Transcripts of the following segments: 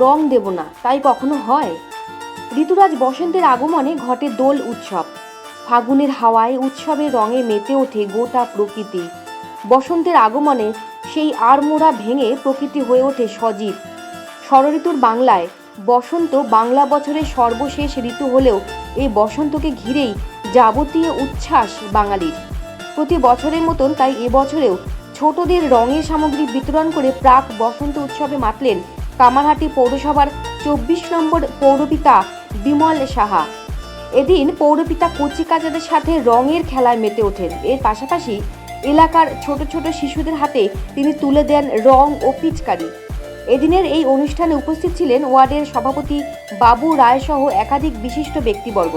রং দেব না, তাই কখনো হয়? ঋতুরাজ বসন্তের আগমনে ঘটে দোল উৎসব। ফাগুনের হাওয়ায় উৎসবের রঙে মেতে ওঠে গোটা প্রকৃতি। বসন্তের আগমনে সেই আড়মোড়া ভেঙে প্রকৃতি হয়ে ওঠে সজীব। ষড়ঋতুর বাংলায় বসন্ত বাংলা বছরের সর্বশেষ ঋতু হলেও এই বসন্তকে ঘিরেই যাবতীয় উচ্ছ্বাস বাঙালির। প্রতি বছরের মতন তাই এবছরেও ছোটদের রঙের সামগ্রী বিতরণ করে প্রাক বসন্ত উৎসবে মাতলেন কামারহাটি পৌরসভার চব্বিশ নম্বর পৌরপিতা বিমল সাহা। এদিন পৌরপিতা কচিকাচাদের সাথে রঙের খেলায় মেতে ওঠেন। এর পাশাপাশি এলাকার ছোট ছোট শিশুদের হাতে তিনি তুলে দেন রং ও পিচকারি। এদিনের এই অনুষ্ঠানে উপস্থিত ছিলেন ওয়ার্ডের সভাপতি বাবু রায়সহ একাধিক বিশিষ্ট ব্যক্তিবর্গ।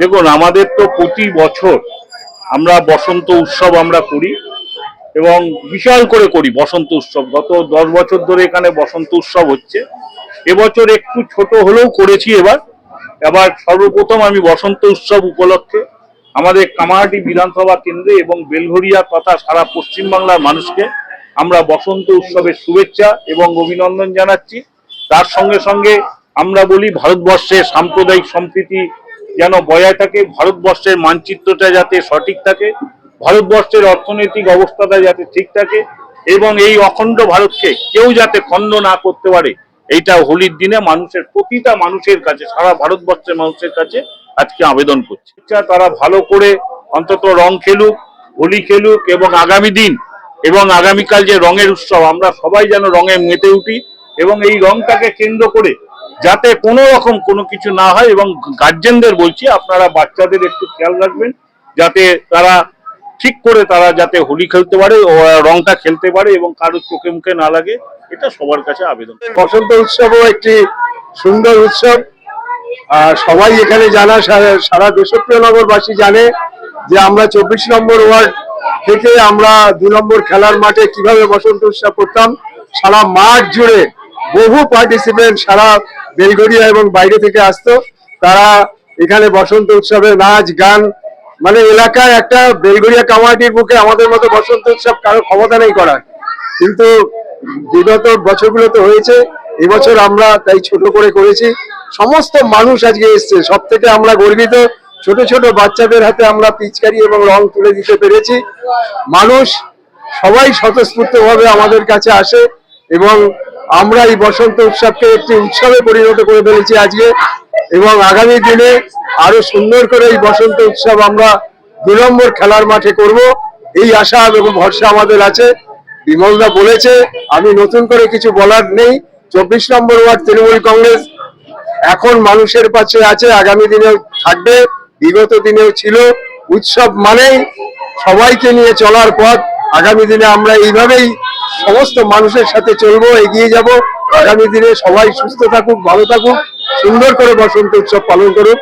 দেখুন, আমাদের তো প্রতি বছর আমরা বসন্ত উৎসব আমরা করি এবং বিশাল করে করি বসন্ত উৎসব। গত দশ বছর ধরে এখানে বসন্ত উৎসব হচ্ছে। এবছর একটু ছোট হলেও করেছি এবার। এবার সর্বপ্রথম আমি বসন্ত উৎসব উপলক্ষে আমাদের কামাহাটি বিধানসভা কেন্দ্রে এবং বেলঘরিয়া তথা সারা পশ্চিমবাংলার মানুষকে আমরা বসন্ত উৎসবের শুভেচ্ছা এবং অভিনন্দন জানাচ্ছি। তার সঙ্গে সঙ্গে আমরা বলি ভারতবর্ষের সাম্প্রদায়িক সম্প্রীতি যেন বজায় থাকে, ভারতবর্ষের মানচিত্রটা যাতে সঠিক থাকে, ভারতবর্ষের অর্থনৈতিক অবস্থাটা যাতে ঠিক থাকে, এবং এই অখণ্ড ভারতকে কেউ যাতে খণ্ড না করতে পারে, এইটা হোলির দিনে মানুষের, প্রতিটা মানুষের কাছে, সারা ভারতবর্ষের মানুষের কাছে আজকে আবেদন করছে। তারা ভালো করে অন্তত রং খেলুক, হোলি খেলুক, এবং আগামী দিন, এবং আগামীকাল যে রঙের উৎসব, আমরা সবাই যেন রঙে মেতে উঠি, এবং এই রংটাকে কেন্দ্র করে যাতে কোনো রকম কোনো কিছু না হয় এবং গার্জেনদের বলছি, আপনারা বাচ্চাদের একটু খেয়াল রাখবেন, যাতে তারা ঠিক করে তারা যাতে হোলি খেলতে পারে রংটা খেলতে পারে এবং কারোর চোখে মুখে না লাগে, এটা সবার কাছে আবেদন। বসন্ত উৎসবও একটি সুন্দর উৎসব। আর সবাই এখানে জানা, সারা- সারা দেশপ্রিয় নগরবাসী জানে যে আমরা চব্বিশ নম্বর ওয়ার্ড থেকে আমরা দু নম্বর খেলার মাঠে কীভাবে বসন্ত উৎসব করতাম। সারা মাঠ জুড়ে বহু পার্টিসিপেন্ট সারা বেলগড়িয়া এবং বাইরে থেকে আসতো, তারা এখানে বসন্ত উৎসবে নাচ, গান মানে এলাকায় একটা বেলগড়িয়া কামাটির বুকে আমাদের মতো বসন্ত উৎসব কারও ক্ষমতা নেই করার। কিন্তু বিগত বছরগুলোতে হয়েছে, এবছর আমরা তাই ছোট করে করেছি। সমস্ত মানুষ আজকে এসছে সব থেকে আমরা গর্বিত, ছোট ছোট বাচ্চাদের হাতে আমরা পিচকারি এবং রং তুলে দিতে পেরেছি। মানুষ সবাই স্বতঃস্ফূর্ত ভাবে আমাদের কাছে আসে এবং আমরা এই বসন্ত উৎসবকে একটি উৎসবে পরিণত করে ফেলেছি আজকে এবং আগামী দিনে আরও সুন্দর করে এই বসন্ত উৎসব আমরা দু নম্বর খেলার মাঠে করব। এই আশা এবং ভরসা আমাদের আছে। বিমলদা বলেছে, আমি নতুন করে কিছু বলার নেই। চব্বিশ নম্বর ওয়ার্ড তৃণমূল কংগ্রেস এখন মানুষের পাশে আছে, আগামী দিনেও থাকবে, বিগত দিনেও ছিল। উৎসব মানেই সবাইকে নিয়ে চলার পথ। আগামী দিনে আমরা এইভাবেই সমস্ত মানুষের সাথে চলবো, এগিয়ে যাব। আগামী দিনে সবাই সুস্থ থাকুক, ভালো থাকুক। সুন্দর করে বসন্ত উৎসব পালন করুক।